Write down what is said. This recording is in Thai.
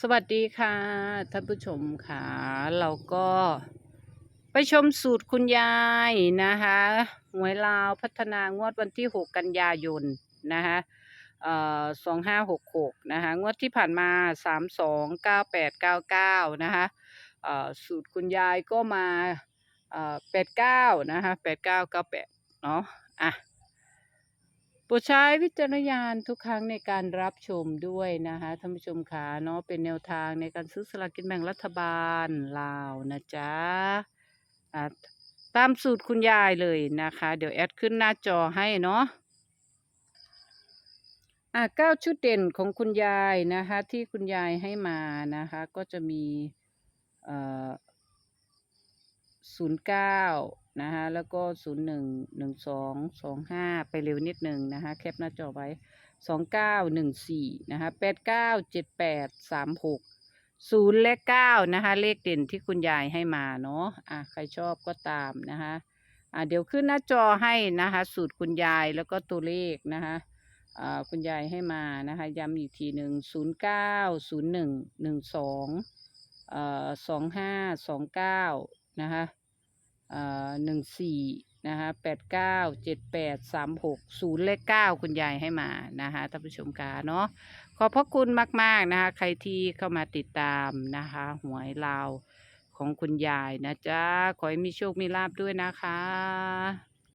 สวัสดีค่ะท่านผู้ชมค่ะ เราก็ไปชมสูตรคุณยายนะคะหวยลาวพัฒนางวดวันที่ 6 กันยายนนะคะเอ่อสองห้าหกหกนะคะงวดที่ผ่านมาสามสองเก้าแปดเก้าเก้านะคะเอ่อสูตรคุณยายก็มาเอ่อแปดเก้านะคะแปดเก้าเก้าแปดเนาะอะ โปรดใช้วิจารณญาณทุกครั้งในการรับชมด้วยนะคะท่านผู้ชมค่ะเนาะเป็นแนวทางในการซื้อสลากกินแบ่งรัฐบาลลาวนะจ๊ะตามสูตรคุณยายเลยนะคะ เดี๋ยวแอดขึ้นหน้าจอให้เนาะอะเก้าชุดเด่นของคุณยายนะคะ ที่คุณยายให้มานะคะ ก็จะมีเอ่อ ศูนย์เก้านะคะแล้วก็ศูนย์หนึ่งหนึ่งสองสองห้าไปเร็วนิดหนึ่งนะคะแคปหน้าจอไว้สองเก้าหนึ่งสี่นะคะแปดเก้าเจ็ดแปดสามหกศูนย์และเก้านะคะ เลขเด่นที่คุณยายให้มาเนาะอะใครชอบก็ตามนะคะอะเดี๋ยวขึ้นหน้าจอให้นะคะ สูตรคุณยายแล้วก็ตัวเลขนะคะอ่าคุณยายให้มานะคะย้ำอีกทีหนึ่งศูนย์เก้าศูนย์หนึ่งหนึ่งสองเอ่อสองห้าสองเก้านะคะ หนึ่งสี่นะคะแปดเก้าเจ็ดแปดสามหกศูนย์เลขเก้าคุณยายให้มานะคะท่านผู้ชมกาเนาะขอบพระคุณมาก ๆ นะคะใครที่เข้ามาติดตามนะคะหวยลาวของคุณยายนะจ๊ะ ขอให้มีโชค มีลาบด้วยนะคะ